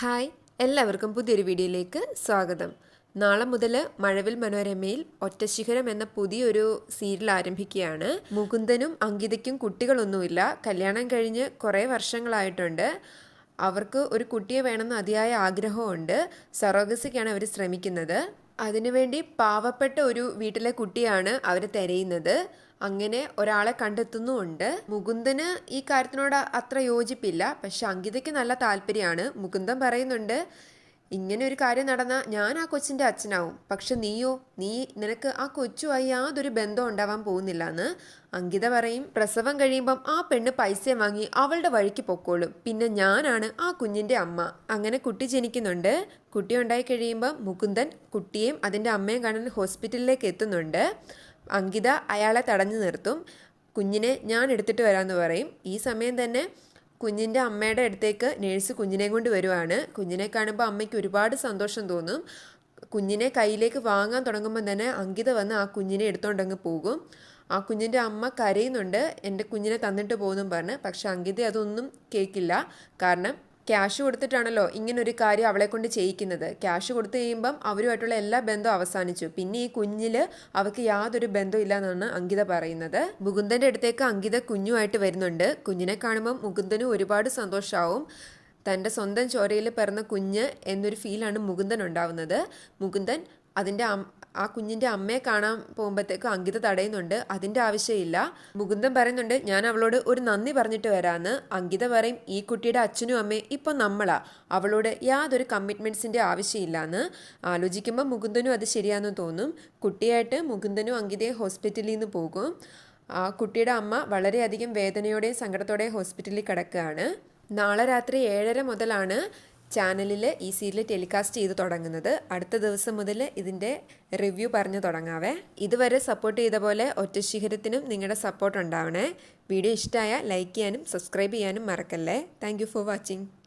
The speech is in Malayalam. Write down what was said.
ഹായ് എല്ലാവർക്കും പുതിയൊരു വീഡിയോയിലേക്ക് സ്വാഗതം. നാളെ മുതൽ മഴവിൽ മനോരമയിൽ ഒറ്റശിഖരം എന്ന പുതിയൊരു സീരിയൽ ആരംഭിക്കുകയാണ്. മുകുന്ദനും അങ്കിതയ്ക്കും കുട്ടികളൊന്നുമില്ല. കല്യാണം കഴിഞ്ഞ് കുറേ വർഷങ്ങളായിട്ടുണ്ട്. അവർക്ക് ഒരു കുട്ടിയെ വേണമെന്ന് അതിയായ ആഗ്രഹമുണ്ട്. സറോഗസിക്കാണ് അവർ ശ്രമിക്കുന്നത്. അതിനുവേണ്ടി പാവപ്പെട്ട ഒരു വീട്ടിലെ കുട്ടിയാണ് അവർ തിരയുന്നത്. അങ്ങനെ ഒരാളെ കണ്ടെത്തുന്നുമുണ്ട്. മുകുന്ദന് ഈ കാര്യത്തിനോട് അത്ര യോജിപ്പില്ല. പക്ഷെ അങ്കിതയ്ക്ക് നല്ല താല്പര്യമാണ്. മുകുന്ദം പറയുന്നുണ്ട് ഇങ്ങനെ ഒരു കാര്യം നടന്നാൽ ഞാൻ ആ കൊച്ചിന്റെ അച്ഛനാവും. പക്ഷെ നീയോ നീ നിനക്ക് ആ കൊച്ചുമായി യാതൊരു ബന്ധം ഉണ്ടാവാൻ പോകുന്നില്ല എന്ന് അങ്കിത പറയും. പ്രസവം കഴിയുമ്പം ആ പെണ്ണ് പൈസ വാങ്ങി അവളുടെ വഴിക്ക് പൊക്കോളും. പിന്നെ ഞാനാണ് ആ കുഞ്ഞിന്റെ അമ്മ. അങ്ങനെ കുട്ടി ജനിക്കുന്നുണ്ട്. കുട്ടി ഉണ്ടായി കഴിയുമ്പം മുകുന്ദൻ കുട്ടിയെയും അതിന്റെ അമ്മയും കാണാൻ ഹോസ്പിറ്റലിലേക്ക് എത്തുന്നുണ്ട്. അങ്കിത അയാളെ തടഞ്ഞു നിർത്തും. കുഞ്ഞിനെ ഞാൻ എടുത്തിട്ട് വരാമെന്ന് പറയും. ഈ സമയം തന്നെ കുഞ്ഞിന്റെ അമ്മയുടെ അടുത്തേക്ക് നേഴ്സ് കുഞ്ഞിനെ കൊണ്ട് വരുവാണ്. കുഞ്ഞിനെ കാണുമ്പോൾ അമ്മയ്ക്ക് ഒരുപാട് സന്തോഷം തോന്നും. കുഞ്ഞിനെ കയ്യിലേക്ക് വാങ്ങാൻ തുടങ്ങുമ്പോൾ തന്നെ അങ്കിത വന്ന് ആ കുഞ്ഞിനെ എടുത്തോണ്ടങ്ങ് പോകും. ആ കുഞ്ഞിന്റെ അമ്മ കരയുന്നുണ്ട്. എന്റെ കുഞ്ഞിനെ തന്നിട്ട് പോകുന്നു പറഞ്ഞ്. പക്ഷെ അങ്കിത അതൊന്നും കേൾക്കില്ല കാരണം ക്യാഷ് കൊടുത്തിട്ടാണല്ലോ ഇങ്ങനൊരു കാര്യം അവളെ കൊണ്ട് ചെയ്യിക്കുന്നത്. ക്യാഷ് കൊടുത്തു കഴിയുമ്പം അവരുമായിട്ടുള്ള എല്ലാ ബന്ധവും അവസാനിച്ചു. പിന്നെ ഈ കുഞ്ഞിൽ അവൾക്ക് യാതൊരു ബന്ധവും ഇല്ല എന്നാണ് അങ്കിത പറയുന്നത്. മുകുന്ദന്റെ അടുത്തേക്ക് അങ്കിത കുഞ്ഞുമായിട്ട് വരുന്നുണ്ട്. കുഞ്ഞിനെ കാണുമ്പം മുകുന്ദനും ഒരുപാട് സന്തോഷമാവും തന്റെ സ്വന്തം ചോരയിൽ പിറന്ന കുഞ്ഞ് എന്നൊരു ഫീലാണ് മുകുന്ദൻ ഉണ്ടാവുന്നത്. മുകുന്ദൻ അതിന്റെ ആ കുഞ്ഞിന്റെ അമ്മയെ കാണാൻ പോകുമ്പോഴത്തേക്ക് അങ്കിത തടയുന്നുണ്ട്. അതിന്റെ ആവശ്യമില്ല. മുകുന്ദൻ പറയുന്നുണ്ട് ഞാൻ അവളോട് ഒരു നന്ദി പറഞ്ഞിട്ട് വരാമെന്ന് അങ്കിത പറയും ഈ കുട്ടിയുടെ അച്ഛനും അമ്മയും ഇപ്പം നമ്മളാ. അവളോട് യാതൊരു കമ്മിറ്റ്മെന്റ്സിന്റെ ആവശ്യമില്ല എന്ന് ആലോചിക്കുമ്പോൾ മുകുന്ദനും അത് ശരിയാണെന്ന് തോന്നും. കുട്ടിയായിട്ട് മുകുന്ദനും അങ്കിതയും ഹോസ്പിറ്റലിൽ നിന്ന് പോകും. ആ കുട്ടിയുടെ അമ്മ വളരെയധികം വേദനയോടെയും സങ്കടത്തോടെയും ഹോസ്പിറ്റലിൽ കിടക്കുകയാണ്. നാളെ രാത്രി ഏഴര മുതലാണ് ചാനലിൽ ഈ സീരിയൽ ടെലികാസ്റ്റ് ചെയ്ത് തുടങ്ങുന്നത്. അടുത്ത ദിവസം മുതൽ ഇതിന്റെ റിവ്യൂ പറഞ്ഞു തുടങ്ങാവേ. ഇതുവരെ സപ്പോർട്ട് ചെയ്ത പോലെ ഒറ്റ ശിഖരത്തിനും നിങ്ങളുടെ സപ്പോർട്ട് ഉണ്ടാവണേ. വീഡിയോ ഇഷ്ടമായ ലൈക്ക് ചെയ്യാനും സബ്സ്ക്രൈബ് ചെയ്യാനും മറക്കല്ലേ. Thank for watching.